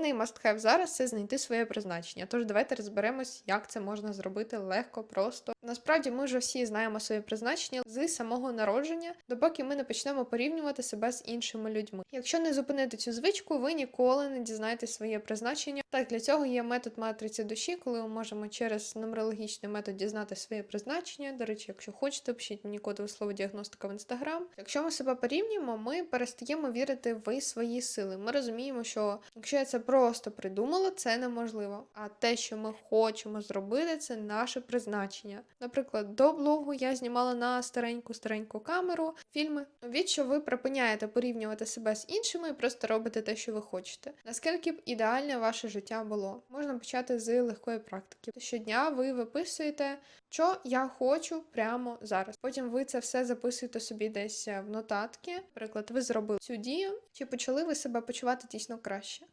Головний must-have зараз це знайти своє призначення. Тож давайте розберемось, як це можна зробити легко, просто. Насправді ми вже всі знаємо своє призначення з самого народження, допоки ми не почнемо порівнювати себе з іншими людьми. Якщо не зупинити цю звичку, ви ніколи не дізнаєтесь своє призначення. Так, для цього є метод матриці душі, коли ми можемо через нумерологічний метод дізнати своє призначення. До речі, якщо хочете, пишіть мені кодове слово діагностика в інстаграм. Якщо ми себе порівнюємо, ми перестаємо вірити в свої сили. Ми розуміємо, що якщо я це просто придумала, це неможливо. А те, що ми хочемо зробити, це наше призначення. Наприклад, до блогу я знімала на стареньку стареньку камеру фільми. Від що ви припиняєте порівнювати себе з іншими і просто робите те, що ви хочете. Наскільки б ідеальне ваше життя було? Можна почати з легкої практики. Щодня ви виписуєте, що я хочу прямо зараз. Потім ви це все записуєте собі десь в нотатки. Наприклад, ви зробили цю дію, чи почали ви себе почувати дійсно краще.